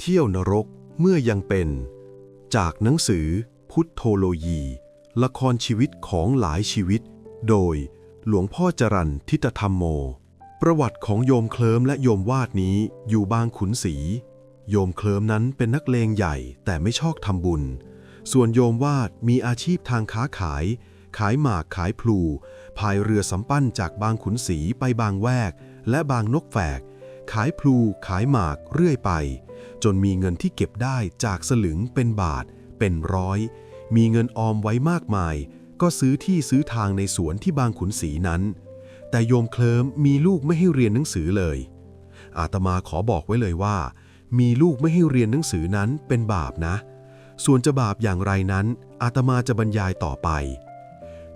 เที่ยวนรกเมื่อยังเป็น จากหนังสือ พุทโธโลยี ละครชีวิตของหลายชีวิต โดยหลวงพ่อจรันทิตธรรมโม ประวัติของโยมเคลิมและโยมวาดนี้อยู่บางขุนศรีโยมเคลิมนั้นเป็นนักเลงใหญ่แต่ไม่ชอบทำบุญ ส่วนโยมวาดมีอาชีพทางค้าขาย ขายหมากขายพลูพายเรือสำปั้นจากบางขุนศรีไปบางแวก และบางนกแฝก ขายพลูขายหมากเรื่อยไป จนมีเงินที่เก็บได้จากสลึงเป็นบาท เป็นร้อย มีเงินออมไว้มากมาย ก็ซื้อที่ซื้อทางในสวนที่บางขุนศรีนั้น แต่โยมเคลิ้มมีลูกไม่ให้เรียนหนังสือเลย อาตมาขอบอกไว้เลยว่า มีลูกไม่ให้เรียนหนังสือนั้นเป็นบาปนะ ส่วนจะบาปอย่างไรนั้น อาตมาจะบรรยายต่อไป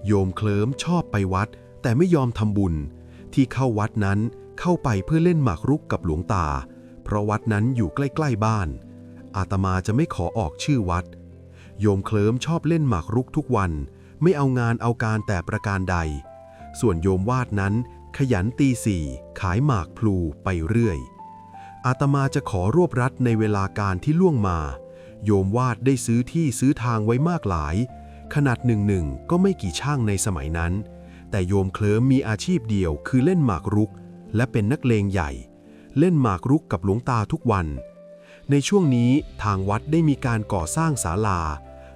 โยมเคลิ้มชอบไปวัด แต่ไม่ยอมทำบุญ ที่เข้าวัดนั้นเข้าไปเพื่อเล่นหมากรุกกับหลวงตา ราะวัดนั้นอยู่ใกล้ๆบ้าน อาตมาจะไม่ขอออกชื่อวัด โยมเคลิ้มชอบเล่นหมากรุกทุกวัน ไม่เอางานเอาการแต่ประการใด ส่วนโยมวาดนั้น ขยันตีสี่ขายหมากพลูไปเรื่อย อาตมาจะขอรวบรัดในเวลาการที่ล่วงมา โยมวาดได้ซื้อที่ซื้อทางไว้มากหลาย ขนาดหนึ่งหนึ่งก็ไม่กี่ช่างในสมัยนั้น แต่โยมเคลิ้มมีอาชีพเดียวคือเล่นหมากรุก และเป็นนักเลงใหญ่ เล่นหมากรุกกับหลวงตาทุกวัน ในช่วงนี้ทางวัดได้มีการก่อสร้างศาลา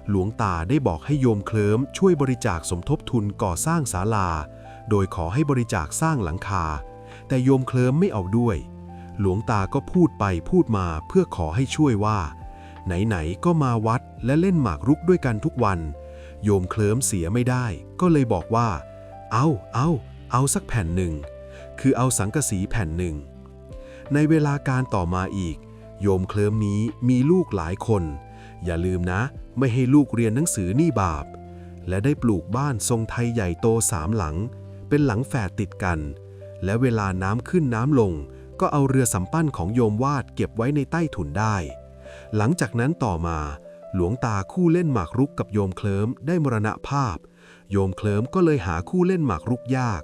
หลวงตาได้บอกให้โยมเคลิ้มช่วยบริจาคสมทบทุนก่อสร้างศาลา โดยขอให้บริจาคสร้างหลังคา แต่โยมเคลิ้มไม่เอาด้วย หลวงตาก็พูดไปพูดมาเพื่อขอให้ช่วยว่า ไหนๆก็มาวัดและเล่นหมากรุกด้วยกันทุกวัน โยมเคลิ้มเสียไม่ได้ ก็เลยบอกว่า เอาเอาเอาสักแผ่นหนึ่ง คือเอาสังกะสีแผ่นหนึ่ง ในเวลาการต่อมาอีก โยมเคลิ้มนี้มีลูกหลายคน อย่าลืมนะ ไม่ให้ลูกเรียนหนังสือนี่บาป และได้ปลูกบ้านทรงไทยใหญ่โตสามหลัง เป็นหลังแฝดติดกัน และเวลาน้ำขึ้นน้ำลง ก็เอาเรือสำปั้นของโยมวาดเก็บไว้ในใต้ถุนได้ หลังจากนั้นต่อมา หลวงตาคู่เล่นหมากรุกกับโยมเคลิ้มได้มรณภาพ โยมเคลิ้มก็เลยหาคู่เล่นหมากรุกยาก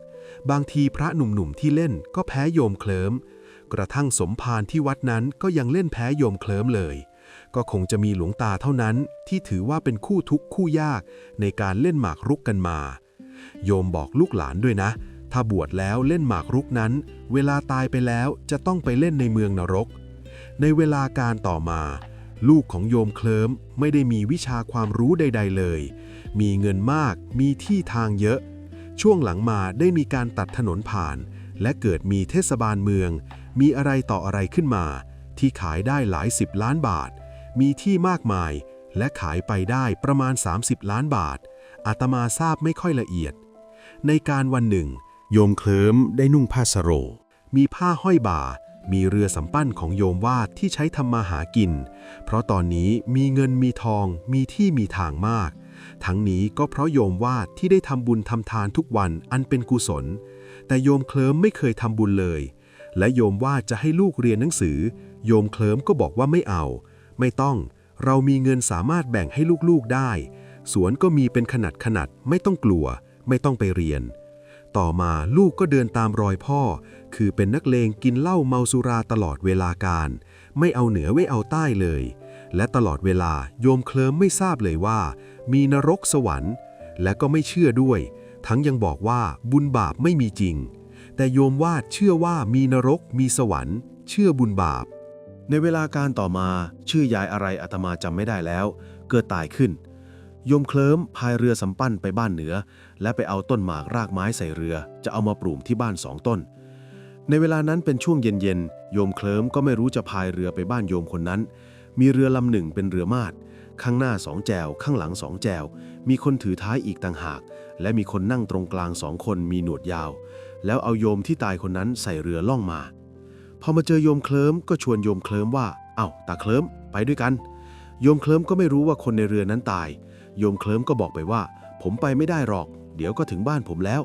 บางทีพระหนุ่มๆที่เล่นก็แพ้โยมเคลิ้ม กระทั่งสมภารที่วัดนั้นก็ยังเล่นแพ้โยมเคลิ้มเลย ก็คงจะมีหลวงตาเท่านั้นที่ถือว่าเป็นคู่ทุกข์คู่ยากในการเล่นหมากรุกกันมา โยมบอกลูกหลานด้วยนะ ถ้าบวชแล้วเล่นหมากรุกนั้น เวลาตายไปแล้วจะต้องไปเล่นในเมืองนรก ในเวลาการต่อมา ลูกของโยมเคลิ้มไม่ได้มีวิชาความรู้ใด ๆ เลย มีเงินมาก มีที่ทางเยอะ ช่วงหลังมาได้มีการตัดถนนผ่านและเกิดมีเทศบาลเมือง มีอะไรต่ออะไรขึ้นมา ที่ขายได้หลายสิบล้านบาท มีที่มากมาย และขายไปได้ประมาณ 30 ล้านบาท อาตมาทราบไม่ค่อยละเอียด ในการวันหนึ่ง โยมเคลิ้มได้นุ่งผ้าสโรง มีผ้าห้อยบ่า มีเรือสำปั้นของโยมวาดที่ใช้ทำมาหากิน เพราะตอนนี้มีเงินมีทอง มีที่มีทางมาก ทั้งนี้ก็เพราะโยมวาดที่ได้ทำบุญทำทานทุกวันอันเป็นกุศล แต่โยมเคลิ้มไม่เคยทำบุญเลย และโยมว่าจะให้ลูกเรียนหนังสือ โยมเคลิ้มก็บอกว่าไม่เอา ไม่ต้อง เรามีเงินสามารถแบ่งให้ลูกๆได้ สวนก็มีเป็นขนาดขนาดไม่ต้องกลัว ไม่ต้องไปเรียน ต่อมาลูกก็เดินตามรอยพ่อ คือเป็นนักเลงกินเหล้าเมาสุราตลอดเวลาการ ไม่เอาเหนือไม่เอาใต้เลย และตลอดเวลาโยมเคลิ้มไม่ทราบเลยว่า มีนรกสวรรค์ และก็ไม่เชื่อด้วย ทั้งยังบอกว่าบุญบาปไม่มีจริง แต่โยมวาดเชื่อว่ามีนรก มีสวรรค์ เชื่อบุญบาป ในเวลาการต่อมาชื่อยายอะไรอาตมาจำไม่ได้แล้ว เกิดตายขึ้น โยมเคลิ้มพายเรือสำปั้นไปบ้านเหนือ และไปเอาต้นหมากรากไม้ใส่เรือ จะเอามาปลูกที่บ้านสองต้น ในเวลานั้นเป็นช่วงเย็นๆโยมเคลิ้มก็ไม่รู้จะพายเรือไปบ้านโยมคนนั้น มีเรือลำหนึ่งเป็นเรือมาดข้างหน้าสองแจว ข้างหลังสองแจว มีคนถือท้ายอีกต่างหาก และมีคนนั่งตรงกลางสองคนมีหนวดยาว แล้วเอาโยมที่ตายคนนั้นใส่เรือล่องมา พอมาเจอโยมเคลิ้มก็ชวนโยมเคลิ้มว่า เอ้าตาเคลิ้มไปด้วยกัน โยมเคลิ้มก็ไม่รู้ว่าคนในเรือนั้นตาย โยมเคลิ้มก็บอกไปว่า ผมไปไม่ได้หรอก เดี๋ยวก็ถึงบ้านผมแล้ว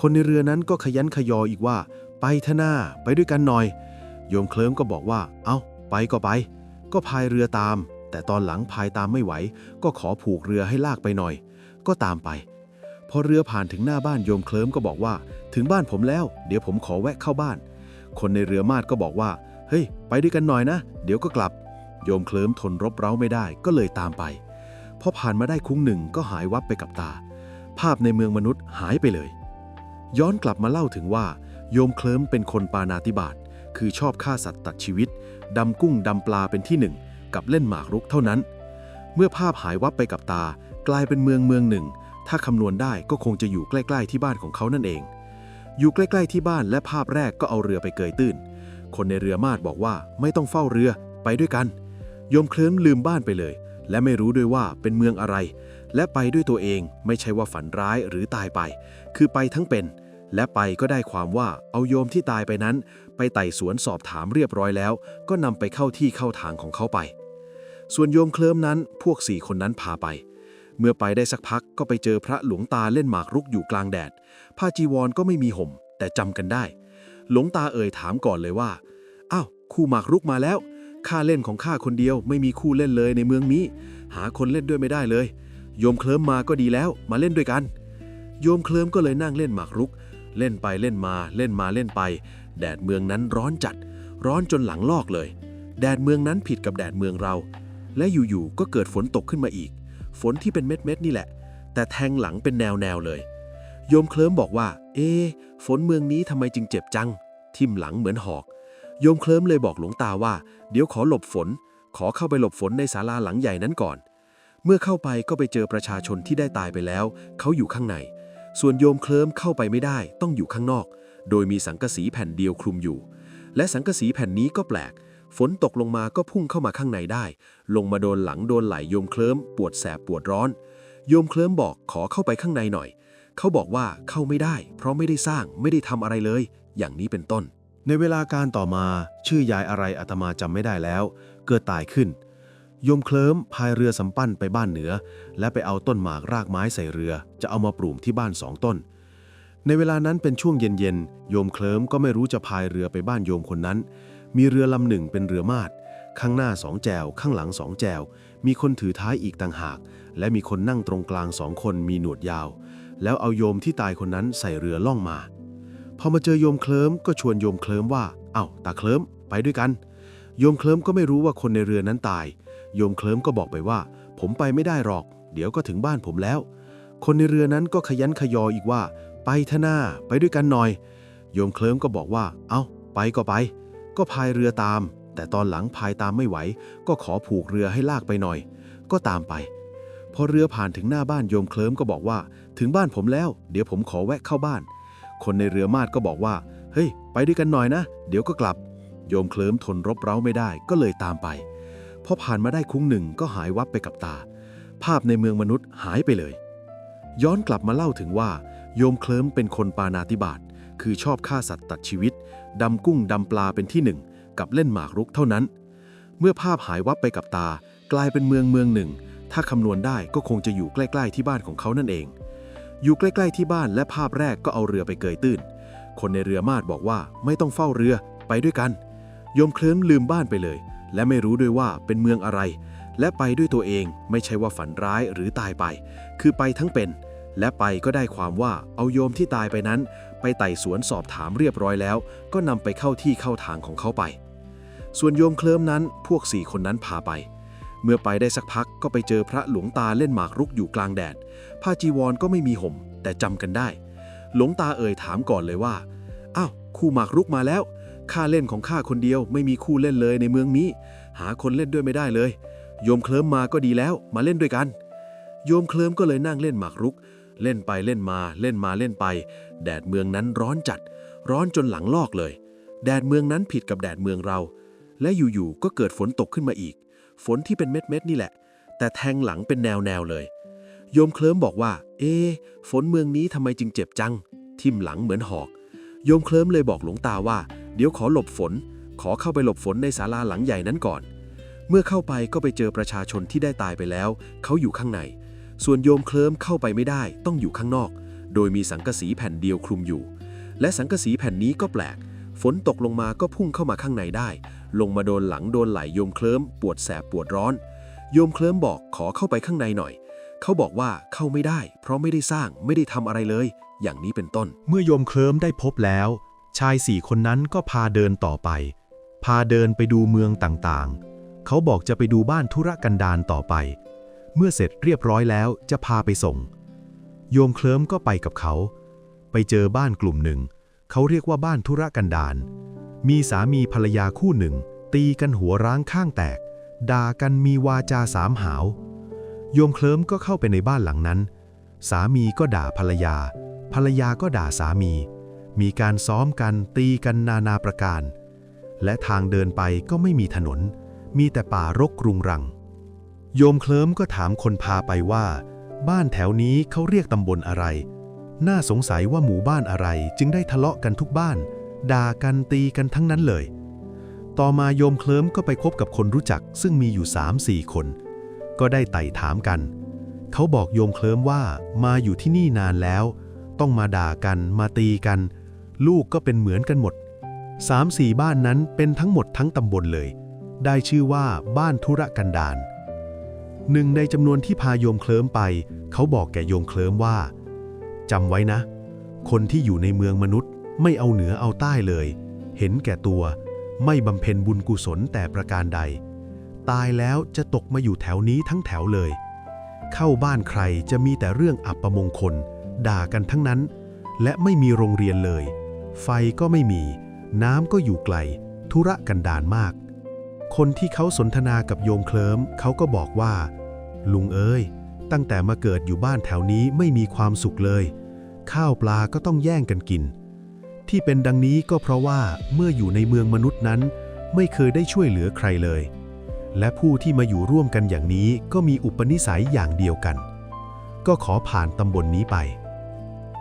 คนในเรือนั้นก็ขยันขยออีกว่า ไปเถอะหน้าไปด้วยกันหน่อย โยมเคลิ้มก็บอกว่า เอ้า ไปก็ไป ก็พายเรือตาม แต่ตอนหลังพายตามไม่ไหว ก็ขอผูกเรือให้ลากไปหน่อย ก็ตามไป พอเรือผ่านถึงหน้าบ้านโยมเคลิ้มก็บอกว่า ถึงบ้านผมแล้ว เดี๋ยวผมขอแวะเข้าบ้าน คนในเรือมาดก็บอกว่า เฮ้ย ไปด้วยกันหน่อยนะ เดี๋ยวก็กลับ โยมเคลิ้มทนรบเร้าไม่ได้ก็เลยตามไป พอผ่านมาได้คุ้งหนึ่งก็หายวับไปกับตา ภาพในเมืองมนุษย์หายไปเลย ย้อนกลับมาเล่าถึงว่า โยมเคลิ้มเป็นคนปานาติบาตคือชอบฆ่าสัตว์ตัดชีวิตดำกุ้งดำปลาเป็นที่หนึ่งกับเล่นหมากรุกเท่านั้น เมื่อภาพหายวับไปกับตา กลายเป็นเมืองเมืองหนึ่ง ถ้าคำนวณได้ก็คงจะอยู่ใกล้ๆที่บ้านของเขานั่นเอง อยู่ใกล้ๆที่บ้านและภาพแรกก็เอาเรือไปเกยตื้น คนในเรือมาดบอกว่าไม่ต้องเฝ้าเรือไปด้วยกันโยมเคลิ้มลืมบ้านไปเลย และไม่รู้ด้วยว่าเป็นเมืองอะไร และไปด้วยตัวเองไม่ใช่ว่าฝันร้ายหรือตายไป คือไปทั้งเป็น และไปก็ได้ความว่าเอาโยมที่ตายไปนั้น ไปไต่สวนสอบถามเรียบร้อยแล้ว ก็นำไปเข้าที่เข้าทางของเขาไป ส่วนโยมเคลิ้มนั้นพวกสี่คนนั้นพาไป เมื่อไปได้สักพักก็ไปเจอพระหลวงตาเล่นหมากรุกอยู่กลางแดด ผ้าจีวรก็ไม่มีห่ม แต่จำกันได้ หลวงตาเอ่ยถามก่อนเลยว่า อ้าว คู่หมากรุกมาแล้ว ข้าเล่นของข้าคนเดียว ไม่มีคู่เล่นเลยในเมืองนี้ หาคนเล่นด้วยไม่ได้เลย โยมเคลิ้มมาก็ดีแล้ว มาเล่นด้วยกัน โยมเคลิ้มก็เลยนั่งเล่นหมากรุก เล่นไปเล่นมา เล่นมาเล่นไป แดดเมืองนั้นร้อนจัด ร้อนจนหลังลอกเลย แดดเมืองนั้นผิดกับแดดเมืองเรา และอยู่ๆก็เกิดฝนตกขึ้นมาอีก ฝนที่เป็นเม็ดๆนี่แหละ แต่แทงหลังเป็นแนวๆเลย โยมเคลิ้มบอกว่า เอ๊ฝนเมืองนี้ทำไมจึงเจ็บจัง ทิ่มหลังเหมือนหอก โยมเคลิ้มเลยบอกหลวงตาว่า เดี๋ยวขอหลบฝน ขอเข้าไปหลบฝนในศาลาหลังใหญ่นั้นก่อน เมื่อเข้าไปก็ไปเจอประชาชนที่ได้ตายไปแล้ว เขาอยู่ข้างใน ส่วนโยมเคลิ้มเข้าไปไม่ได้ต้องอยู่ข้างนอก โดยมีสังกะสีแผ่นเดียวคลุมอยู่ และสังกะสีแผ่นนี้ก็แปลก ฝนตกลงมาก็พุ่งเข้ามาข้างในได้ ลงมาโดนหลังโดนไหลโยมเคลิ้ม ปวดแสบปวดร้อน โยมเคลิ้มบอกขอเข้าไปข้างในหน่อย เขาบอกว่าเข้าไม่ได้ เพราะไม่ได้สร้างไม่ได้ทำอะไรเลย อย่างนี้เป็นต้น ในเวลาการต่อมาชื่อยายอะไรอาตมาจำไม่ได้แล้ว เกิดตายขึ้นโยมเคลิ้มพายเรือสำปั้นไปบ้านเหนือ และไปเอาต้นหมากรากไม้ใส่เรือ จะเอามาปลูกที่บ้านสองต้น ในเวลานั้นเป็นช่วงเย็นๆโยมเคลิ้มก็ไม่รู้จะพายเรือไปบ้านโยมคนนั้น มีเรือลำหนึ่งเป็นเรือมาดข้างหน้าสองแจว ข้างหลังสองแจว มีคนถือท้ายอีกต่างหาก และมีคนนั่งตรงกลางสองคนมีหนวดยาว แล้วเอาโยมที่ตายคนนั้นใส่เรือล่องมา พอมาเจอโยมเคลิ้มก็ชวนโยมเคลิ้มว่า เอ้าตาเคลิ้มไปด้วยกัน โยมเคลิ้มก็ไม่รู้ว่าคนในเรือนั้นตาย โยมเคลิ้มก็บอกไปว่า ผมไปไม่ได้หรอก เดี๋ยวก็ถึงบ้านผมแล้ว คนในเรือนั้นก็ขยันขยออีกว่า ไปเถอะหน้าไปด้วยกันหน่อย โยมเคลิ้มก็บอกว่า เอ้าไปก็ไป ก็พายเรือตาม แต่ตอนหลังพายตามไม่ไหว ก็ขอผูกเรือให้ลากไปหน่อย ก็ตามไป พอเรือผ่านถึงหน้าบ้านโยมเคลิ้มก็บอกว่า ถึงบ้านผมแล้ว เดี๋ยวผมขอแวะเข้าบ้าน คนในเรือมาดก็บอกว่า เฮ้ย ไปด้วยกันหน่อยนะ เดี๋ยวก็กลับ โยมเคลิ้มทนรบเร้าไม่ได้ก็เลยตามไป พอผ่านมาได้คุ้งหนึ่งก็หายวับไปกับตา ภาพในเมืองมนุษย์หายไปเลย ย้อนกลับมาเล่าถึงว่า โยมเคลิ้มเป็นคนปานาติบาตคือชอบฆ่าสัตว์ตัดชีวิต ดำกุ้งดำปลาเป็นที่หนึ่ง กับเล่นหมากรุกเท่านั้น เมื่อภาพหายวับไปกับตา กลายเป็นเมืองเมืองหนึ่ง ถ้าคำนวณได้ก็คงจะอยู่ใกล้ ๆ ที่บ้านของเขานั่นเอง อยู่ใกล้ ๆ ที่บ้านและภาพแรกก็เอาเรือไปเกยตื้น คนในเรือมาดบอกว่าไม่ต้องเฝ้าเรือไปด้วยกัน โยมเคลิ้มลืมบ้านไปเลย และไม่รู้ด้วยว่าเป็นเมืองอะไร และไปด้วยตัวเองไม่ใช่ว่าฝันร้ายหรือตายไป คือไปทั้งเป็น และไปก็ได้ความว่าเอาโยมที่ตายไปนั้น ไปไต่สวนสอบถามเรียบร้อยแล้ว ก็นำไปเข้าที่เข้าทางของเขาไป ส่วนโยมเคลิมนั้นพวกสี่คนนั้นพาไป เมื่อไปได้สักพักก็ไปเจอพระหลวงตาเล่นหมากรุกอยู่กลางแดดผ้าจีวรก็ไม่มีห่ม แต่จำกันได้ หลวงตาเอ่ยถามก่อนเลยว่าอ้าวคู่หมากรุกมาแล้วข้าเล่นของข้าคนเดียวไม่มีคู่เล่นเลยในเมืองนี้ หาคนเล่นด้วยไม่ได้เลย โยมเคลิ้มมาก็ดีแล้ว มาเล่นด้วยกัน โยมเคลิ้มก็เลยนั่งเล่นหมากรุก เล่นไปเล่นมาเล่นมาเล่นไป แดดเมืองนั้นร้อนจัด ร้อนจนหลังลอกเลย แดดเมืองนั้นผิดกับแดดเมืองเรา และอยู่ๆก็เกิดฝนตกขึ้นมาอีก ฝนที่เป็นเม็ดๆนี่แหละ แต่แทงหลังเป็นแนวๆเลย โยมเคลิ้มบอกว่า เอ๊ฝนเมืองนี้ทำไมจึงเจ็บจัง ทิ่มหลังเหมือนหอก โยมเคลิ้มเลยบอกหลวงตาว่า เดี๋ยวขอหลบฝน ขอเข้าไปหลบฝนในศาลาหลังใหญ่นั้นก่อน เมื่อเข้าไปก็ไปเจอประชาชนที่ได้ตายไปแล้ว เขาอยู่ข้างใน ส่วนโยมเคลิ้มเข้าไปไม่ได้ ต้องอยู่ข้างนอก โดยมีสังกะสีแผ่นเดียวคลุมอยู่ และสังกะสีแผ่นนี้ก็แปลก ฝนตกลงมาก็พุ่งเข้ามาข้างในได้ ลงมาโดนหลังโดนไหลโยมเคลิ้มปวดแสบปวดร้อน โยมเคลิ้มบอกขอเข้าไปข้างในหน่อย เขาบอกว่าเข้าไม่ได้ เพราะไม่ได้สร้างไม่ได้ทำอะไรเลย อย่างนี้เป็นต้น เมื่อโยมเคลิ้มได้พบแล้ว ชายสี่คนนั้นก็พาเดินต่อไป พาเดินไปดูเมืองต่างๆ เขาบอกจะไปดูบ้านธุรกันดารต่อไป เมื่อเสร็จเรียบร้อยแล้วจะพาไปส่ง โยมเคลิ้มก็ไปกับเขา ไปเจอบ้านกลุ่มหนึ่ง เขาเรียกว่าบ้านธุรกันดารมีสามีภรรยาคู่หนึ่ง ตีกันหัวร้างข้างแตก ด่ากันมีวาจาสามหาว โยมเคลิ้มก็เข้าไปในบ้านหลังนั้น สามีก็ด่าภรรยา ภรรยาก็ด่าสามี มีการซ้อมกันตีกันนานาประการ และทางเดินไปก็ไม่มีถนน มีแต่ป่ารกรุงรัง โยมเคลิ้มก็ถามคนพาไปว่า บ้านแถวนี้เขาเรียกตำบลอะไร น่าสงสัยว่าหมู่บ้านอะไรจึงได้ทะเลาะกันทุกบ้าน ด่ากันตีกันทั้งนั้นเลย ต่อมาโยมเคลิ้มก็ไปคบกับคนรู้จักซึ่งมีอยู่สามสี่คน ก็ได้ไต่ถามกัน เขาบอกโยมเคลิ้มว่ามาอยู่ที่นี่นานแล้ว ต้องมาด่ากันมาตีกัน ลูกก็เป็นเหมือนกันหมดสามสี่บ้านนั้นเป็นทั้งหมดทั้งตำบลเลย ได้ชื่อว่าบ้านธุรกันดาร หนึ่งในจำนวนที่พาโยมเคลิ้มไป เขาบอกแก่โยมเคลิ้มว่าจำไว้นะ คนที่อยู่ในเมืองมนุษย์ไม่เอาเหนือเอาใต้เลย เห็นแก่ตัว ไม่บำเพ็ญบุญกุศลแต่ประการใด ตายแล้วจะตกมาอยู่แถวนี้ทั้งแถวเลย เข้าบ้านใครจะมีแต่เรื่องอับประมงคล ด่ากันทั้งนั้น และไม่มีโรงเรียนเลย ไฟก็ไม่มี น้ำก็อยู่ไกล ธุระกันดารมาก คนที่เขาสนทนากับโยมเคลิมเขาก็บอกว่า ลุงเอ้ย ตั้งแต่มาเกิดอยู่บ้านแถวนี้ไม่มีความสุขเลย ข้าวปลาก็ต้องแย่งกันกิน ที่เป็นดังนี้ก็เพราะว่าเมื่ออยู่ในเมืองมนุษย์นั้น ไม่เคยได้ช่วยเหลือใครเลย และผู้ที่มาอยู่ร่วมกันอย่างนี้ก็มีอุปนิสัยอย่างเดียวกัน ก็ขอผ่านตำบลนนี้ไป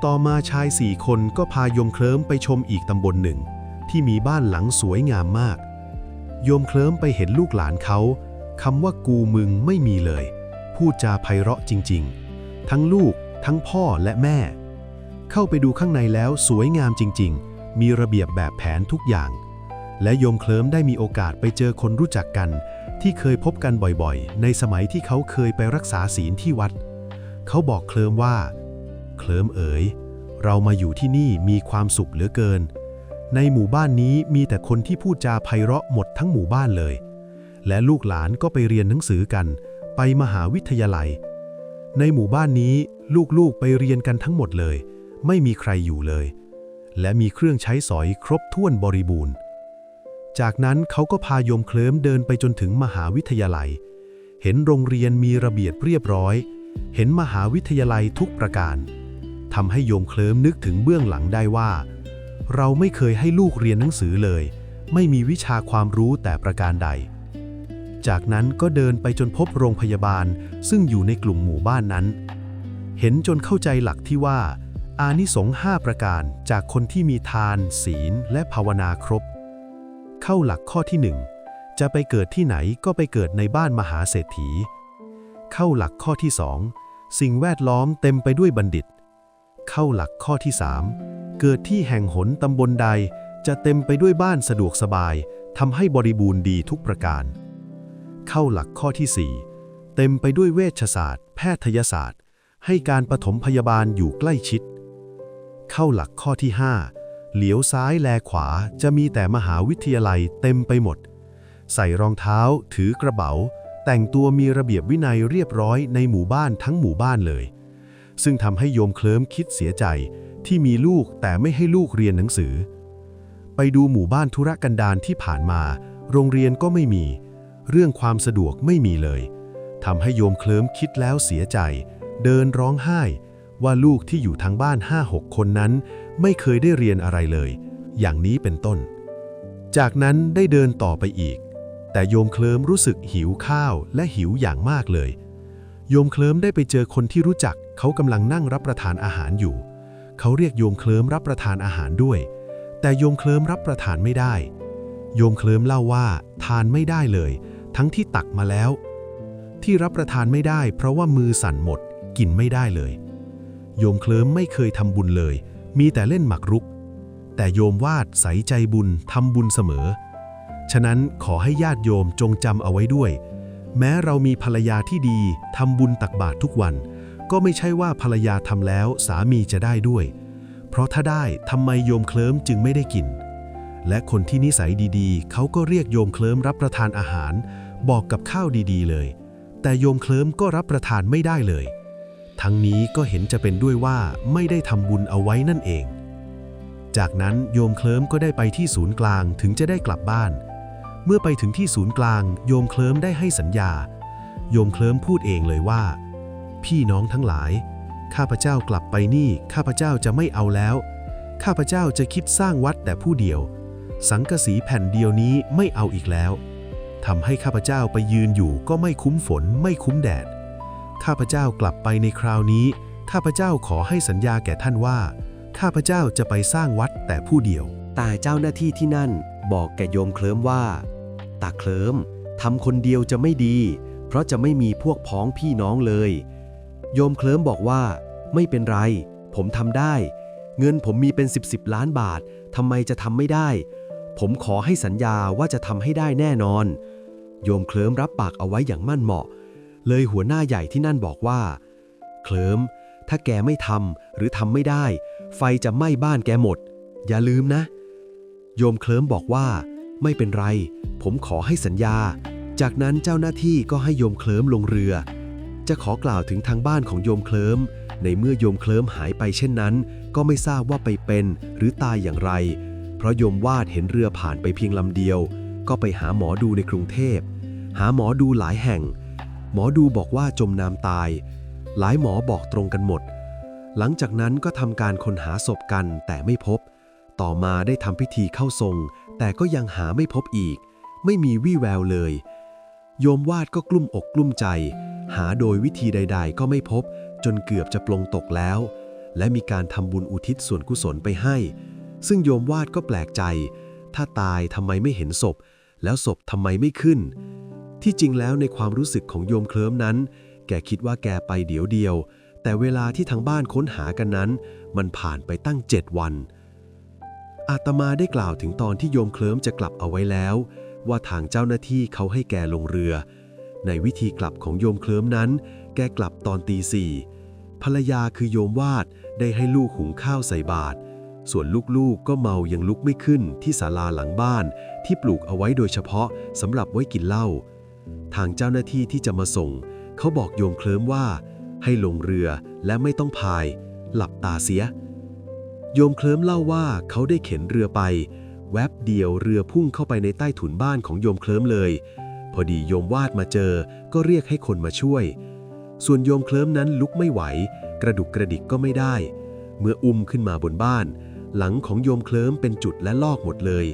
ต่อมาชายสี่คนก็พาโยมเคลิ้มไปชมอีกตำบลหนึ่ง ที่มีบ้านหลังสวยงามมาก โยมเคลิ้มไปเห็นลูกหลานเขาคำว่ากูมึงไม่มีเลย พูดจาไพเราะจริงๆ ทั้งลูก ทั้งพ่อและแม่ เข้าไปดูข้างในแล้วสวยงามจริงๆ มีระเบียบแบบแผนทุกอย่าง และโยมเคลิ้มได้มีโอกาสไปเจอคนรู้จักกัน ที่เคยพบกันบ่อยๆ ในสมัยที่เขาเคยไปรักษาศีลที่วัด เขาบอกเคลิ้มว่า เคลิ้มเอ๋ยเรามาอยู่ที่นี่มีความสุขเหลือเกิน ในหมู่บ้านนี้มีแต่คนที่พูดจาไพเราะหมดทั้งหมู่บ้านเลย และลูกหลานก็ไปเรียนหนังสือกัน ไปมหาวิทยาลัย ในหมู่บ้านนี้ลูกๆไปเรียนกันทั้งหมดเลย ไม่มีใครอยู่เลย และมีเครื่องใช้สอยครบถ้วนบริบูรณ์ จากนั้นเขาก็พาโยมเคลิ้มเดินไปจนถึงมหาวิทยาลัย เห็นโรงเรียนมีระเบียบเรียบร้อย เห็นมหาวิทยาลัยทุกประการทำให้โยมเคลิ้มนึกถึงเบื้องหลังได้ว่า เราไม่เคยให้ลูกเรียนหนังสือเลย ไม่มีวิชาความรู้แต่ประการใด จากนั้นก็เดินไปจนพบโรงพยาบาล ซึ่งอยู่ในกลุ่มหมู่บ้านนั้น เห็นจนเข้าใจหลักที่ว่า อานิสงส์ห้าประการจากคนที่มีทาน ศีล และภาวนาครบ เข้าหลักข้อที่หนึ่งจะไปเกิดที่ไหนก็ไปเกิดในบ้านมหาเศรษฐี เข้าหลักข้อที่สองสิ่งแวดล้อมเต็มไปด้วยบัณฑิต เข้าหลักข้อที่สาม เกิดที่แห่งหนตำบลใด จะเต็มไปด้วยบ้านสะดวกสบายทำให้บริบูรณ์ดีทุกประการ เข้าหลักข้อที่สี่เต็มไปด้วยเวชศาสตร์ แพทยศาสตร์ ให้การปฐมพยาบาลอยู่ใกล้ชิด เข้าหลักข้อที่ 5 เหลียวซ้ายแลขวาจะมีแต่มหาวิทยาลัยเต็มไปหมด ใส่รองเท้า ถือกระเป๋า แต่งตัวมีระเบียบวินัยเรียบร้อยในหมู่บ้านทั้งหมู่บ้านเลย ซึ่งทำให้โยมเคลิ้มคิดเสียใจ ที่มีลูกแต่ไม่ให้ลูกเรียนหนังสือ ไปดูหมู่บ้านธุรกันดารที่ผ่านมา โรงเรียนก็ไม่มี เรื่องความสะดวกไม่มีเลยทำให้โยมเคลิ้มคิดแล้วเสียใจ เดินร้องไห้ ว่าลูกที่อยู่ทางบ้านห้าหกคนนั้น ไม่เคยได้เรียนอะไรเลย อย่างนี้เป็นต้น จากนั้นได้เดินต่อไปอีก แต่โยมเคลิ้มรู้สึกหิวข้าวและหิวอย่างมากเลย โยมเคลิ้มได้ไปเจอคนที่รู้จักเขากำลังนั่งรับประทานอาหารอยู่ เขาเรียกโยมเคลิ้มรับประทานอาหารด้วย แต่โยมเคลิ้มรับประทานไม่ได้ โยมเคลิ้มเล่าว่า ทานไม่ได้เลย ทั้งที่ตักมาแล้ว ที่รับประทานไม่ได้ เพราะว่ามือสั่นหมด กินไม่ได้เลย โยมเคลิ้มไม่เคยทำบุญเลย มีแต่เล่นหมากรุก แต่โยมวาดใสใจบุญทำบุญเสมอ ฉะนั้นขอให้ญาติโยมจงจำเอาไว้ด้วย แม้เรามีภรรยาที่ดีทำบุญตักบาตรทุกวัน ก็ไม่ใช่ว่าภรรยาทำแล้วสามีจะได้ด้วย เพราะถ้าได้ทำไมโยมเคลิ้มจึงไม่ได้กิน และคนที่นิสัยดีๆ เขาก็เรียกโยมเคลิ้มรับประทานอาหาร บอกกับข้าวดีๆเลย แต่โยมเคลิ้มก็รับประทานไม่ได้เลย ทั้งนี้ก็เห็นจะเป็นด้วยว่าไม่ได้ทำบุญเอาไว้นั่นเอง จากนั้นโยมเคลิ้มก็ได้ไปที่ศูนย์กลางถึงจะได้กลับบ้าน เมื่อไปถึงที่ศูนย์กลาง โยมเคลิ้มได้ให้สัญญา โยมเคลิ้มพูดเองเลยว่า พี่น้องทั้งหลาย ข้าพเจ้ากลับไปนี่ข้าพเจ้าจะไม่เอาแล้ว ข้าพเจ้าจะคิดสร้างวัดแต่ผู้เดียว สังกะสีแผ่นเดียวนี้ไม่เอาอีกแล้วทำให้ข้าพเจ้าไปยืนอยู่ก็ไม่คุ้มฝนไม่คุ้มแดด ข้าพเจ้ากลับไปในคราวนี้ ข้าพเจ้าขอให้สัญญาแก่ท่านว่า ข้าพเจ้าจะไปสร้างวัดแต่ผู้เดียว แต่เจ้าหน้าที่ที่นั่นบอกแก่โยมเคลิ้มว่า ตาเคลิ้มทำคนเดียวจะไม่ดี เพราะจะไม่มีพวกพ้องพี่น้องเลย โยมเคลิ้มบอกว่า ไม่เป็นไร ผมทำได้ เงินผมมีเป็นสิบสิบล้านบาททำไมจะทำไม่ได้ ผมขอให้สัญญาว่าจะทำให้ได้แน่นอน โยมเคลิ้มรับปากเอาไว้อย่างมั่นเหมาะ เลยหัวหน้าใหญ่ที่นั่นบอกว่า เคลิ้มถ้าแกไม่ทำหรือทำไม่ได้ ไฟจะไหม้บ้านแกหมด อย่าลืมนะ โยมเคลิ้มบอกว่า ไม่เป็นไร ผมขอให้สัญญา จากนั้นเจ้าหน้าที่ก็ให้โยมเคลิ้มลงเรือ จะขอกล่าวถึงทางบ้านของโยมเคลิ้มในเมื่อโยมเคลิ้มหายไปเช่นนั้น ก็ไม่ทราบว่าไปเป็นหรือตายอย่างไร เพราะโยมวาดเห็นเรือผ่านไปเพียงลำเดียว ก็ไปหาหมอดูในกรุงเทพ หาหมอดูหลายแห่ง หมอดูบอกว่าจมน้ำตาย หลายหมอบอกตรงกันหมด หลังจากนั้นก็ทำการค้นหาศพกันแต่ไม่พบ ต่อมาได้ทำพิธีเข้าทรง แต่ก็ยังหาไม่พบอีก ไม่มีวี่แววเลย โยมวาดก็กลุ้มอกกลุ้มใจ หาโดยวิธีใด ๆ ก็ไม่พบ จนเกือบจะปลงตกแล้ว และมีการทำบุญอุทิศส่วนกุศลไปให้ ซึ่งโยมวาดก็แปลกใจ ถ้าตายทำไมไม่เห็นศพ แล้วศพทำไมไม่ขึ้น ที่จริงแล้วในความรู้สึกของโยมเคลิ้มนั้น แกคิดว่าแกไปเดี๋ยวเดียว แต่เวลาที่ทางบ้านค้นหากันนั้น มันผ่านไปตั้งเจ็ดวัน อาตมาได้กล่าวถึงตอนที่โยมเคลิ้มจะกลับเอาไว้แล้ว ว่าทางเจ้าหน้าที่เขาให้แกลงเรือ ในวิธีกลับของโยมเคลิ้มนั้น แกกลับตอนตีสี่ภรรยาคือโยมวาดได้ให้ลูกหุงข้าวใส่บาตรส่วนลูกๆก็เมายังลุกไม่ขึ้นที่ศาลาหลังบ้าน ที่ปลูกเอาไว้โดยเฉพาะสำหรับไว้กินเหล้าทางเจ้าหน้าที่ที่จะมาส่ง เขาบอกโยมเคลิ้มว่า ให้ลงเรือและไม่ต้องพาย หลับตาเสีย โยมเคลิ้มเล่าว่าเขาได้เข็นเรือไป แวบเดียวเรือพุ่งเข้าไปในใต้ถุนบ้านของโยมเคลิ้มเลย พอดีโยมวาดมาเจอ ก็เรียกให้คนมาช่วย ส่วนโยมเคลิ้มนั้นลุกไม่ไหว กระดุกกระดิกก็ไม่ได้ เมื่ออุ้มขึ้นมาบนบ้าน หลังของโยมเคลิ้มเป็นจุดและลอกหมดเลย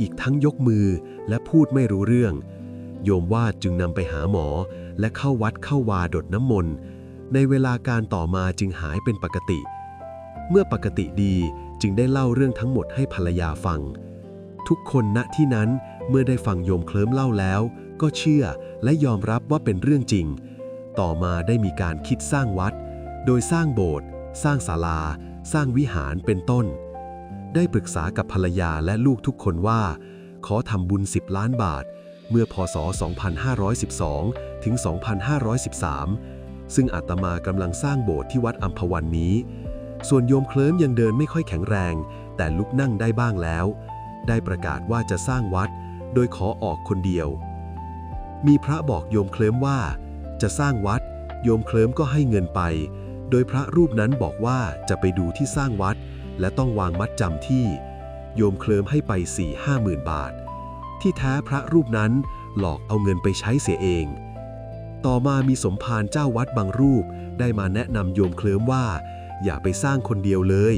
อีกทั้งยกมือและพูดไม่รู้เรื่อง โยมวาดจึงนำไปหาหมอ และเข้าวัดเข้าวาดดน้ำมนต์ ในเวลาการต่อมาจึงหายเป็นปกติ เมื่อปกติดีจึงได้เล่าเรื่องทั้งหมดให้ภรรยาฟัง ทุกคนณที่นั้นเมื่อได้ฟังโยมเคลิ้มเล่าแล้ว ก็เชื่อและยอมรับว่าเป็นเรื่องจริง ต่อมาได้มีการคิดสร้างวัด โดยสร้างโบสถ์สร้างศาลา สร้างวิหารเป็นต้น ได้ปรึกษากับภรรยาและลูกทุกคนว่า ขอทำบุญ 10 ล้านบาท เมื่อพศ 2512 ถึง 2513 ซึ่งอาตมากำลังสร้างโบสถ์ที่วัดอัมพวันนี้ ส่วนโยมเคลิ้มยังเดินไม่ค่อยแข็งแรง แต่ลุกนั่งได้บ้างแล้ว ได้ประกาศว่าจะสร้างวัด โดยขอออกคนเดียว มีพระบอกโยมเคลิ้มว่า จะสร้างวัด โยมเคลิ้มก็ให้เงินไป โดยพระรูปนั้นบอกว่าจะไปดูที่สร้างวัด และต้องวางมัดจำที่ โยมเคลิ้มให้ไป4ี่ห้าหมื่นบาท ที่แท้พระรูปนั้นหลอกเอาเงินไปใช้เสียเอง ต่อมามีสมภารเจ้าวัดบางรูปได้มาแนะนำโยมเคลิ้มว่า อย่าไปสร้างคนเดียวเลย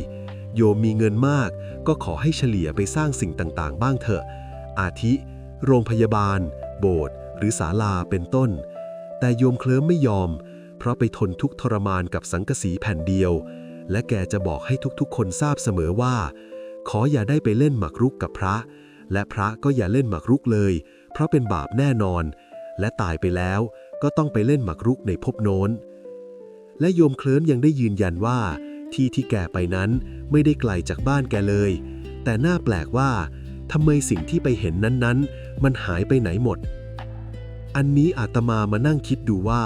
โยมมีเงินมาก ก็ขอให้เฉลี่ยไปสร้างสิ่งต่างๆ บ้างเถอะ อาทิ โรงพยาบาล โบสถ์ หรือศาลาเป็นต้น แต่โยมเคลิ้มไม่ยอม เพราะไปทนทุกทรมานกับสังกสีแผ่นเดียว และแกจะบอกให้ทุกๆ คนทราบเสมอว่า ขออย่าได้ไปเล่นหมากรุกกับพระ และพระก็อย่าเล่นหมากรุกเลย เพราะเป็นบาปแน่นอน และตายไปแล้วก็ต้องไปเล่นหมากรุกในภพโน้น และโยมเคลิ้มยังได้ยืนยันว่าที่ที่แกไปนั้นไม่ได้ไกลจากบ้านแกเลย แต่น่าแปลกว่าทำไมสิ่งที่ไปเห็นนั้นๆ มันหายไปไหนหมด อันนี้อาตมามานั่งคิดดูว่า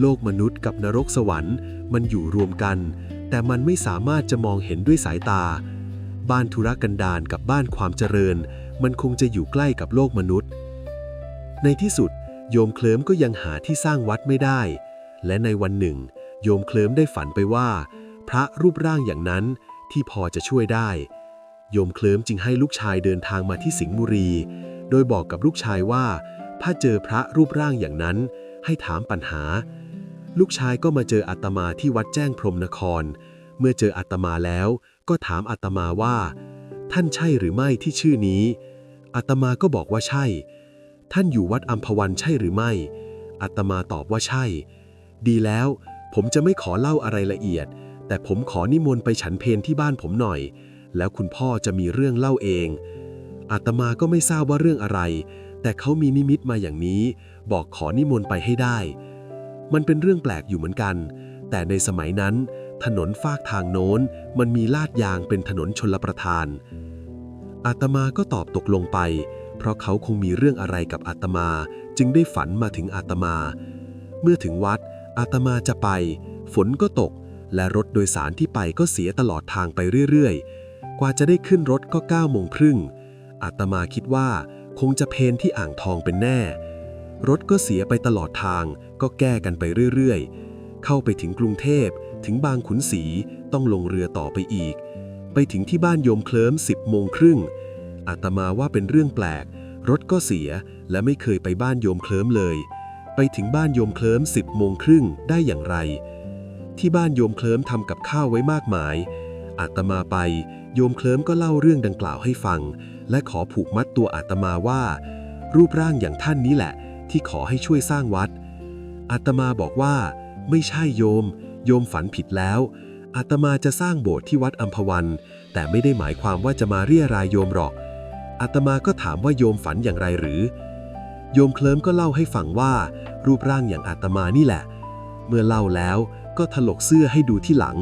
โลกมนุษย์กับนรกสวรรค์ มันอยู่รวมกัน แต่มันไม่สามารถจะมองเห็นด้วยสายตา บ้านธุรกันดารกับบ้านความเจริญ มันคงจะอยู่ใกล้กับโลกมนุษย์ ในที่สุด โยมเคลิ้มก็ยังหาที่สร้างวัดไม่ได้ และในวันหนึ่ง โยมเคลิ้มได้ฝันไปว่า พระรูปร่างอย่างนั้นที่พอจะช่วยได้ โยมเคลิ้มจึงให้ลูกชายเดินทางมาที่สิงห์บุรี โดยบอกกับลูกชายว่า ถ้าเจอพระรูปร่างอย่างนั้น ให้ถามปัญหา ลูกชายก็มาเจออาตมาที่วัดแจ้งพรมนคร เมื่อเจออาตมาแล้วก็ถามอาตมาว่า ท่านใช่หรือไม่ที่ชื่อนี้ อาตมาก็บอกว่าใช่ ท่านอยู่วัดอัมพวันใช่หรือไม่ อาตมาตอบว่าใช่ ดีแล้ว ผมจะไม่ขอเล่าอะไรละเอียด แต่ผมขอนิมนต์ไปฉันเพลที่บ้านผมหน่อย แล้วคุณพ่อจะมีเรื่องเล่าเองอาตมาก็ไม่ทราบว่าเรื่องอะไร แต่เขามีนิมิตมาอย่างนี้ บอกขอนิมนต์ไปให้ได้ มันเป็นเรื่องแปลกอยู่เหมือนกัน แต่ในสมัยนั้น ถนนฟากทางโน้น มันมีลาดยางเป็นถนนชลประทาน อาตมาก็ตอบตกลงไป เพราะเขาคงมีเรื่องอะไรกับอาตมา จึงได้ฝันมาถึงอาตมา เมื่อถึงวัด อาตมาจะไป ฝนก็ตก และรถโดยสารที่ไปก็เสียตลอดทางไปเรื่อยๆ กว่าจะได้ขึ้นรถก็9ก้าโมงครึ่งอาตมาคิดว่า คงจะเพนที่อ่างทองเป็นแน่ รถก็เสียไปตลอดทาง ก็แก้กันไปเรื่อยๆ เข้าไปถึงกรุงเทพถึงบางขุนศรีต้องลงเรือต่อไปอีก ไปถึงที่บ้านโยมเคลิ้ม10โมงครึ่งอาตมาว่าเป็นเรื่องแปลก รถก็เสียและไม่เคยไปบ้านโยมเคลิ้มเลย ไปถึงบ้านโยมเคลิ้ม10โมงครึ่งได้อย่างไร ที่บ้านโยมเคลิ้มทำกับข้าวไว้มากมายอาตมาไป โยมเคลิ้มก็เล่าเรื่องดังกล่าวให้ฟัง และขอผูกมัดตัวอาตมาว่า รูปร่างอย่างท่านนี้แหละ ที่ขอให้ช่วยสร้างวัด อาตมาบอกว่า ไม่ใช่โยม โยมฝันผิดแล้วอาตมาจะสร้างโบสถ์ที่วัดอัมพวัน แต่ไม่ได้หมายความว่าจะมาเรียรายโยมหรอกอาตมาก็ถามว่าโยมฝันอย่างไรหรือ โยมเคลิ้มก็เล่าให้ฟังว่า รูปร่างอย่างอาตมานี่แหละ เมื่อเล่าแล้วก็ถลกเสื้อให้ดูที่หลัง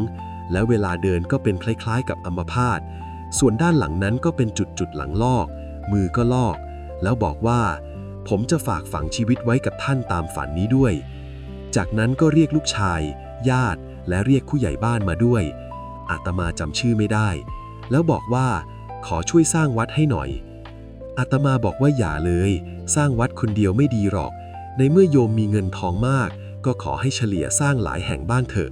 แล้วเวลาเดินก็เป็นคล้ายๆกับอัมพาต ส่วนด้านหลังนั้นก็เป็นจุดๆหลังลอก มือก็ลอก แล้วบอกว่า ผมจะฝากฝังชีวิตไว้กับท่านตามฝันนี้ด้วย จากนั้นก็เรียกลูกชาย ญาติ และเรียกผู้ใหญ่บ้านมาด้วย อาตมาจำชื่อไม่ได้ แล้วบอกว่า ขอช่วยสร้างวัดให้หน่อย อาตมาบอกว่าอย่าเลย สร้างวัดคนเดียวไม่ดีหรอก ในเมื่อโยมมีเงินทองมาก ก็ขอให้เฉลี่ยสร้างหลายแห่งบ้างเถอะ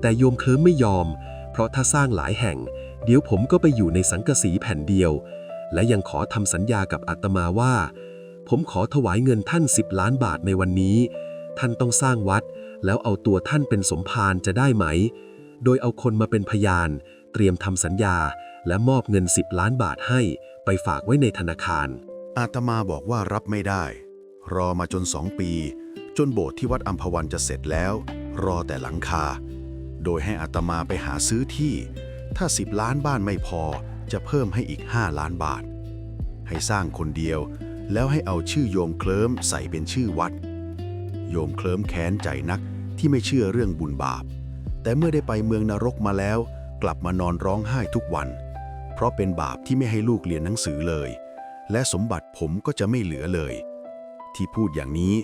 แต่โยมเคลิ้มไม่ยอม เพราะถ้าสร้างหลายแห่ง เดี๋ยวผมก็ไปอยู่ในสังกสีแผ่นเดียว และยังขอทำสัญญากับอาตมาว่า ผมขอถวายเงินท่าน10ล้านบาทในวันนี้ ท่านต้องสร้างวัด แล้วเอาตัวท่านเป็นสมภารจะได้ไหม โดยเอาคนมาเป็นพยาน เตรียมทำสัญญา และมอบเงิน10ล้านบาทให้ ไปฝากไว้ในธนาคาร อาตมาบอกว่ารับไม่ได้ รอมาจนสองปี จนโบสถ์ที่วัดอัมพวันจะเสร็จแล้ว รอแต่หลังคา โดยให้อาตมาไปหาซื้อที่ ถ้า 10 ล้านบ้านไม่พอ จะเพิ่มให้อีก 5 ล้านบาท ให้สร้างคนเดียว แล้วให้เอาชื่อโยมเคลิ้มใส่เป็นชื่อวัด โยมเคลิ้มแค้นใจนักที่ไม่เชื่อเรื่องบุญบาป แต่เมื่อได้ไปเมืองนรกมาแล้ว กลับมานอนร้องไห้ทุกวัน เพราะเป็นบาปที่ไม่ให้ลูกเรียนหนังสือเลย และสมบัติผมก็จะไม่เหลือเลย ที่พูดอย่างนี้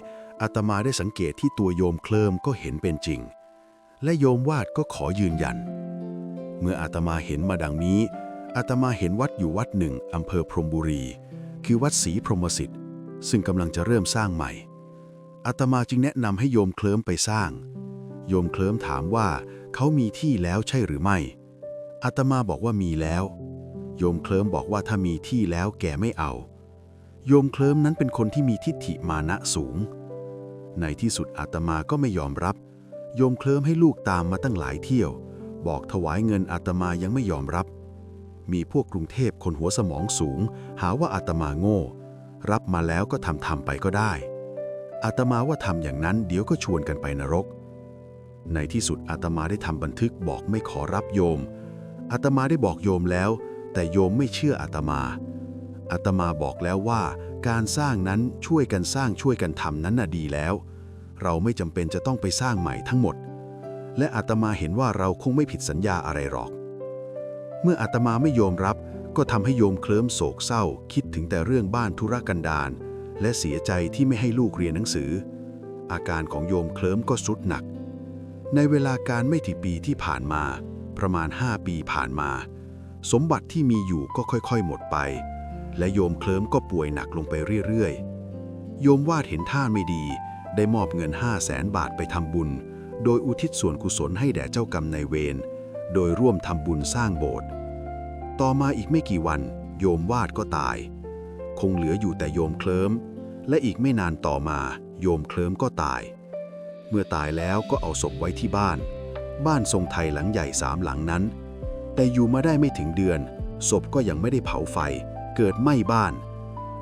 อาตมาได้สังเกตที่ตัวโยมเคลิมก็เห็นเป็นจริง และโยมวาดก็ขอยืนยัน เมื่ออาตมาเห็นมาดังนี้ อาตมาเห็นวัดอยู่วัดหนึ่งอำเภอพรมบุรี คือวัดศรีพรหมสิทธิ์ ซึ่งกำลังจะเริ่มสร้างใหม่ อาตมาจึงแนะนำให้โยมเคลิ้มไปสร้าง โยมเคลิ้มถามว่าเขามีที่แล้วใช่หรือไม่ อาตมาบอกว่ามีแล้ว โยมเคลิ้มบอกว่าถ้ามีที่แล้วแกไม่เอา โยมเคลิ้มนั้นเป็นคนที่มีทิฏฐิมานะสูง ในที่สุดอาตมาก็ไม่ยอมรับ โยมเคลิ้มให้ลูกตามมาตั้งหลายเที่ยว บอกถวายเงินอาตมายังไม่ยอมรับ มีพวกกรุงเทพคนหัวสมองสูง หาว่าอาตมาโง่ รับมาแล้วก็ทำทำไปก็ได้ อาตมาว่าทำอย่างนั้นเดี๋ยวก็ชวนกันไปนรก ในที่สุดอาตมาได้ทำบันทึกบอกไม่ขอรับโยม อาตมาได้บอกโยมแล้ว แต่โยมไม่เชื่ออาตมา อาตมาบอกแล้วว่าการสร้างนั้นช่วยกันสร้างช่วยกันทำนั้นน่ะดีแล้ว เราไม่จำเป็นจะต้องไปสร้างใหม่ทั้งหมด และอาตมาเห็นว่าเราคงไม่ผิดสัญญาอะไรหรอก เมื่ออาตมาไม่โยมรับก็ทำให้โยมเคลิ้มโศกเศร้า คิดถึงแต่เรื่องบ้านธุรกันดารและเสียใจที่ไม่ให้ลูกเรียนหนังสือ อาการของโยมเคลิ้มก็สุดหนัก ในเวลาการไม่กี่ปีที่ผ่านมา ประมาณ 5 ปีผ่านมา สมบัติที่มีอยู่ก็ค่อยๆ หมดไป และโยมเคลิ้มก็ป่วยหนักลงไปเรื่อยๆ โยมวาดเห็นท่าไม่ดี ได้มอบเงิน 5 0 0แสนบาทไปทำบุญ โดยอุทิศส่วนกุศลให้แด่เจ้ากรรมนายเวร โดยร่วมทำบุญสร้างโบสถ์ ต่อมาอีกไม่กี่วัน โยมวาดก็ตาย คงเหลืออยู่แต่โยมเคลิ้ม และอีกไม่นานต่อมา โยมเคลิ้มก็ตาย เมื่อตายแล้วก็เอาศพไว้ที่บ้าน บ้านทรงไทยหลังใหญ่สามหลังนั้น แต่อยู่มาได้ไม่ถึงเดือน ศพก็ยังไม่ได้เผาไฟ เกิดไหม้บ้าน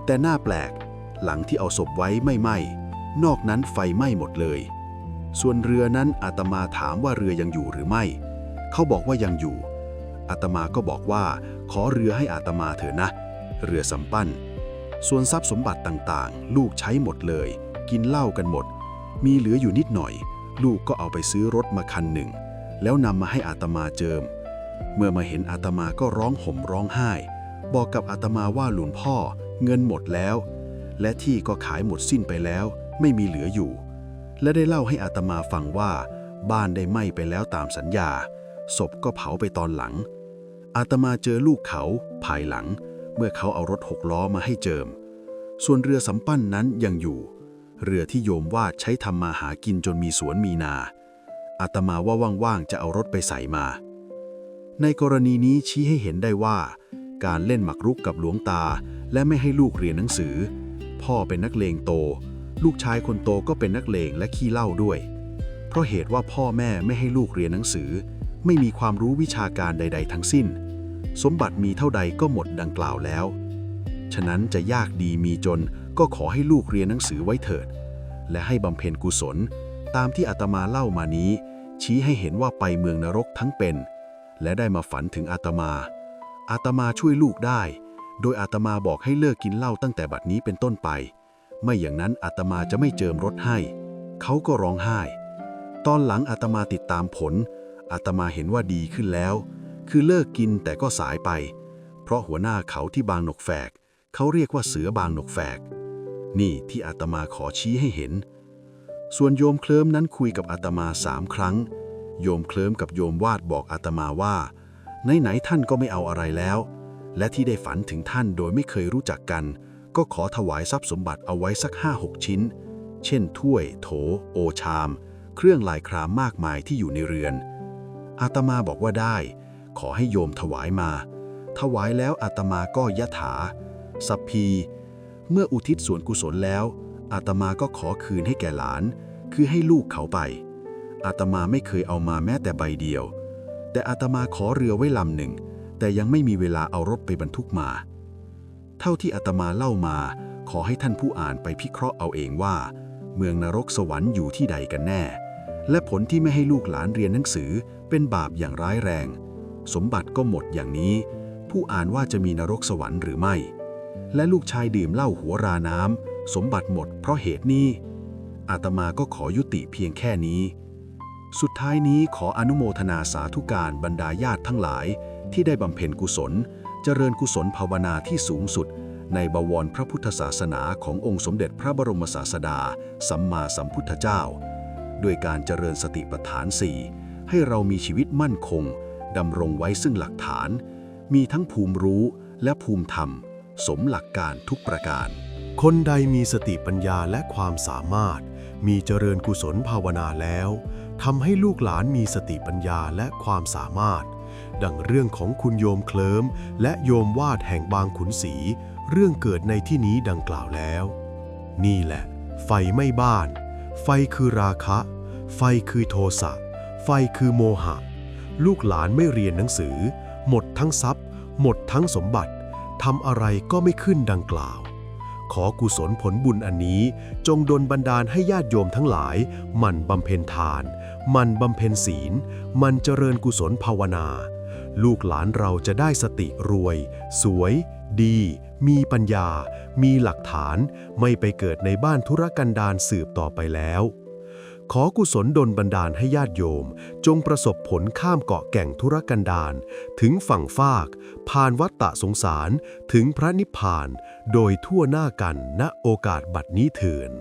แต่หน้าแปลก หลังที่เอาศพไว้ไม่ไหม้ นอกนั้นไฟไหม้หมดเลย ส่วนเรือนั้นอาตมาถามว่าเรือยังอยู่หรือไม่ เขาบอกว่ายังอยู่ อาตมาก็บอกว่า ขอเรือให้อาตมาเถอะนะ เรือสำปั้น ส่วนทรัพย์สมบัติต่างๆ ลูกใช้หมดเลย กินเหล้ากันหมด มีเหลืออยู่นิดหน่อย ลูกก็เอาไปซื้อรถมาคันหนึ่ง แล้วนำมาให้อาตมาเจิม เมื่อมาเห็นอาตมาก็ร้องห่มร้องไห้ บอกกับอาตมาว่าหลวงพ่อ เงินหมดแล้ว และที่ก็ขายหมดสิ้นไปแล้ว ไม่มีเหลืออยู่ และได้เล่าให้อาตมาฟังว่า บ้านได้ไหม้ไปแล้วตามสัญญา ศพก็เผาไปตอนหลัง อาตมาเจอลูกเขาภายหลัง เมื่อเขาเอารถหกล้อมาให้เจิม ส่วนเรือสำปั้นนั้นยังอยู่ เรือที่โยมวาดใช้ทำมาหากินจนมีสวนมีนา อาตมาว่าว่างๆจะเอารถไปใส่มา ในกรณีนี้ชี้ให้เห็นได้ว่า การเล่นหมากรุกกับหลวงตา และไม่ให้ลูกเรียนหนังสือ พ่อเป็นนักเลงโต ลูกชายคนโตก็เป็นนักเลงและขี้เหล้าด้วย เพราะเหตุว่าพ่อแม่ไม่ให้ลูกเรียนหนังสือ ไม่มีความรู้วิชาการใด ๆ ทั้งสิ้น สมบัติมีเท่าใดก็หมดดังกล่าวแล้ว ฉะนั้นจะยากดีมีจนก็ขอให้ลูกเรียนหนังสือไว้เถิด และให้บำเพ็ญกุศล ตามที่อาตมาเล่ามานี้ ชี้ให้เห็นว่าไปเมืองนรกทั้งเป็น และได้มาฝันถึงอาตมา อาตมาช่วยลูกได้ โดยอาตมาบอกให้เลิกกินเหล้าตั้งแต่บัดนี้เป็นต้นไป ไม่อย่างนั้นอาตมาจะไม่เจิมรถให้ เขาก็ร้องไห้ ตอนหลังอาตมาติดตามผล อาตมาเห็นว่าดีขึ้นแล้ว คือเลิกกินแต่ก็สายไป เพราะหัวหน้าเขาที่บางหนกแฝก เขาเรียกว่าเสือบางหนกแฝก นี่ที่อาตมาขอชี้ให้เห็น ส่วนโยมเคลิ้มนั้นคุยกับอาตมาสามครั้ง โยมเคลิ้มกับโยมวาดบอกอาตมาว่า ไหนๆท่านก็ไม่เอาอะไรแล้ว และที่ได้ฝันถึงท่านโดยไม่เคยรู้จักกัน ก็ขอถวายทรัพย์สมบัติเอาไว้สักห้าหกชิ้น เช่น ถ้วย โถ โอชาม เครื่องลายครามมากมายที่อยู่ในเรือน อาตมาบอกว่าได้ ขอให้โยมถวายมา ถวายแล้วอาตมาก็ยะถา สัพพี เมื่ออุทิศส่วนกุศลแล้ว อาตมาก็ขอคืนให้แก่หลาน คือให้ลูกเขาไป อาตมาไม่เคยเอามาแม้แต่ใบเดียว แต่อาตมาขอเรือไว้ลำหนึ่ง แต่ยังไม่มีเวลาเอารถไปบรรทุกมา เท่าที่อาตมาเล่ามา ขอให้ท่านผู้อ่านไปพิเคราะห์เอาเองว่า เมืองนรกสวรรค์อยู่ที่ใดกันแน่ และผลที่ไม่ให้ลูกหลานเรียนหนังสือเป็นบาปอย่างร้ายแรง สมบัติก็หมดอย่างนี้ ผู้อ่านว่าจะมีนรกสวรรค์หรือไม่ และลูกชายดื่มเหล้าหัวราน้ำสมบัติหมดเพราะเหตุนี้อาตมาก็ขอยุติเพียงแค่นี้ สุดท้ายนี้ขออนุโมทนาสาธุการบรรดาญาติทั้งหลายที่ได้บำเพ็ญกุศล เจริญกุศลภาวนาที่สูงสุด ในบวรพระพุทธศาสนาขององค์สมเด็จพระบรมศาสดา สัมมาสัมพุทธเจ้า ด้วยการเจริญสติปัฏฐานสี่ให้เรามีชีวิตมั่นคงดำรงไว้ซึ่งหลักฐาน มีทั้งภูมิรู้และภูมิธรรม สมหลักการทุกประการ คนใดมีสติปัญญาและความสามารถ มีเจริญกุศลภาวนาแล้วทำให้ลูกหลานมีสติปัญญาและความสามารถ ดังเรื่องของคุณโยมเคลิมและโยมวาดแห่งบางขุนศรีเรื่องเกิดในที่นี้ดังกล่าวแล้ว นี่แหละ ไฟไม่บ้าน ไฟคือราคะ ไฟคือโทสะ ไฟคือโมหะ ลูกหลานไม่เรียนหนังสือ หมดทั้งทรัพย์ หมดทั้งสมบัติทำอะไรก็ไม่ขึ้นดังกล่าว ขอกุศลผลบุญอันนี้ จงดลบันดาลให้ญาติโยมทั้งหลาย มันบำเพ็ญทาน มันบำเพ็ญศีล มันเจริญกุศลภาวนา ลูกหลานเราจะได้สติรวย สวย ดี มีปัญญา มีหลักฐาน ไม่ไปเกิดในบ้านธุรกันดารสืบต่อไปแล้ว ขอกุศลดลบันดาลให้ญาติโยม จงประสบผลข้ามเกาะแก่งธุรกันดารถึงฝั่งฟาก ผ่านวัฏฏะสงสารถึงพระนิพพาน โดยทั่วหน้ากันณโอกาสบัดนี้เถิน